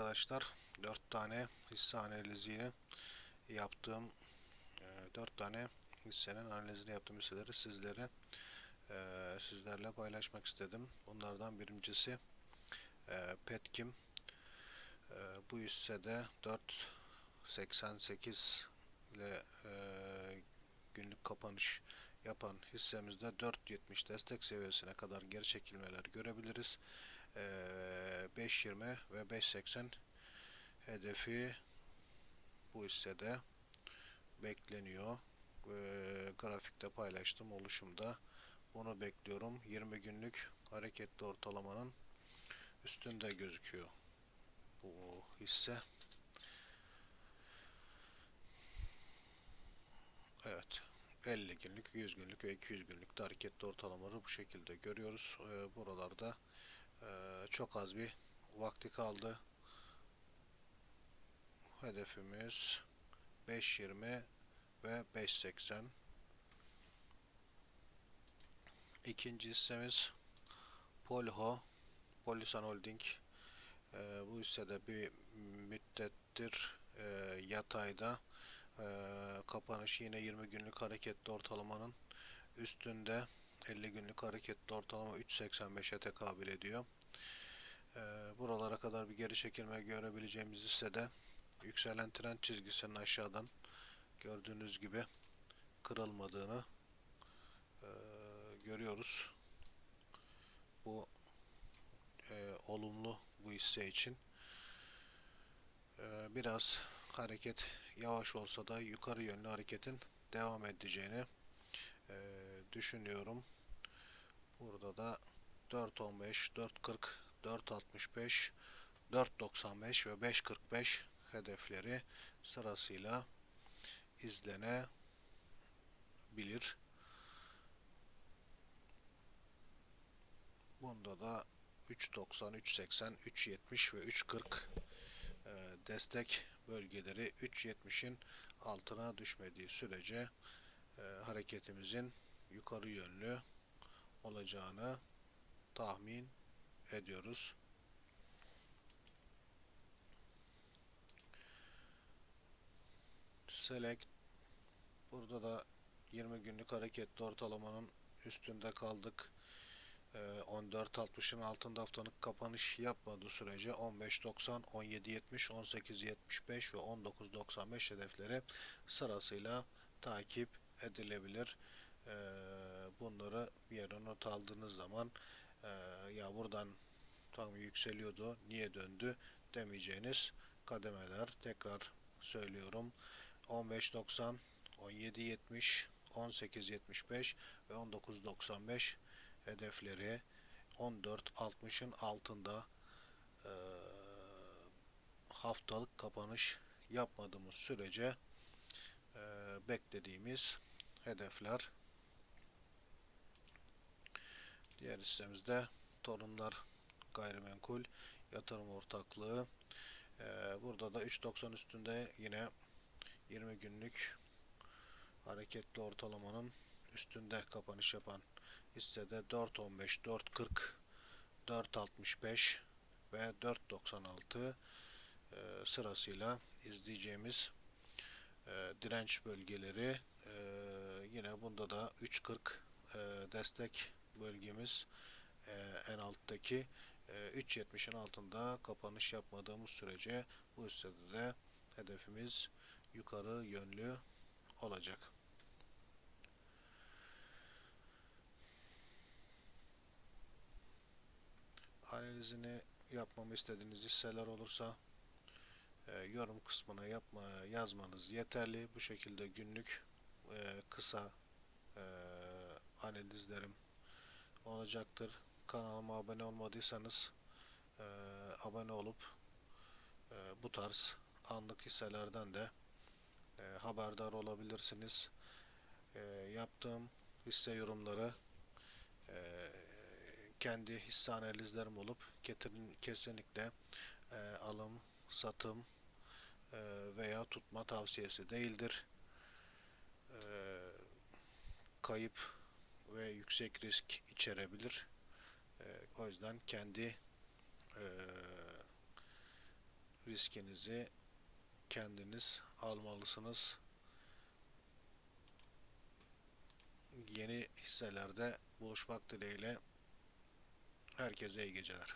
arkadaşlar. 4 tane hisse analizini yaptığım 4 tane hissenin analizini yaptığım hisseleri sizlere e, sizlerle paylaşmak istedim. Bunlardan birincisi e, Petkim. E, bu hissede 4.88 ile e, günlük kapanış yapan hissemizde 4.70 destek seviyesine kadar geri çekilmeler görebiliriz. E, 5.20 ve 5.80 hedefi bu hissede bekleniyor. E, grafikte paylaştım oluşumda. Bunu bekliyorum. 20 günlük hareketli ortalamanın üstünde gözüküyor bu hisse. Evet. 50 günlük, 100 günlük ve 200 günlük hareketli ortalamaları bu şekilde görüyoruz. Ee, buralarda e, çok az bir vakti kaldı. Hedefimiz 5.20 ve 5.80. İkinci hissemiz Polho, Polisan Holding. Ee, bu hissede bir müddettir e, yatayda. Ee, kapanış yine 20 günlük hareketli ortalamanın üstünde 50 günlük hareketli ortalama 3.85'e tekabül ediyor. Ee, buralara kadar bir geri çekilme görebileceğimiz hissede yükselen trend çizgisinin aşağıdan gördüğünüz gibi kırılmadığını e, görüyoruz. Bu e, olumlu bu hisse için. E, biraz hareket yavaş olsa da yukarı yönlü hareketin devam edeceğini e, düşünüyorum. Burada da 4.15, 4.40, 4.65, 4.95 ve 5.45 hedefleri sırasıyla izlenebilir. Bunda da 3.90, 3.80, 3.70 ve 3.40 e, destek bölgeleri 3.70'in altına düşmediği sürece e, hareketimizin yukarı yönlü olacağını tahmin ediyoruz. Select burada da 20 günlük hareketli ortalamanın üstünde kaldık. 14.60'ın altında haftalık kapanış yapmadığı sürece 15.90, 17.70, 18.75 ve 19.95 hedefleri sırasıyla takip edilebilir. Ee, bunları bir yere not aldığınız zaman e, ya buradan tam yükseliyordu niye döndü demeyeceğiniz kademeler. Tekrar söylüyorum. 15.90 17.70 18.75 ve 19.95 hedefleri 14.60'ın altında e, haftalık kapanış yapmadığımız sürece e, beklediğimiz hedefler diğer listemizde torunlar gayrimenkul yatırım ortaklığı. E, burada da 3.90 üstünde yine 20 günlük hareketli ortalamanın üstünde kapanış yapan hissede 4.15, 4.40, 4.65 ve 4.96 e, sırasıyla izleyeceğimiz e, direnç bölgeleri. E, yine bunda da 3.40 e, destek bölgemiz e, en alttaki e, 3.70'in altında kapanış yapmadığımız sürece bu hissede de hedefimiz yukarı yönlü olacak. analizini yapmamı istediğiniz hisseler olursa e, yorum kısmına yapma yazmanız yeterli. Bu şekilde günlük e, kısa e, analizlerim olacaktır. Kanalıma abone olmadıysanız e, abone olup e, bu tarz anlık hisselerden de e, haberdar olabilirsiniz. E, yaptığım hisse yorumları e, kendi hisse analizlerim olup getirin, kesinlikle e, alım, satım e, veya tutma tavsiyesi değildir. E, kayıp ve yüksek risk içerebilir. E, o yüzden kendi e, riskinizi kendiniz almalısınız. Yeni hisselerde buluşmak dileğiyle herkese iyi geceler.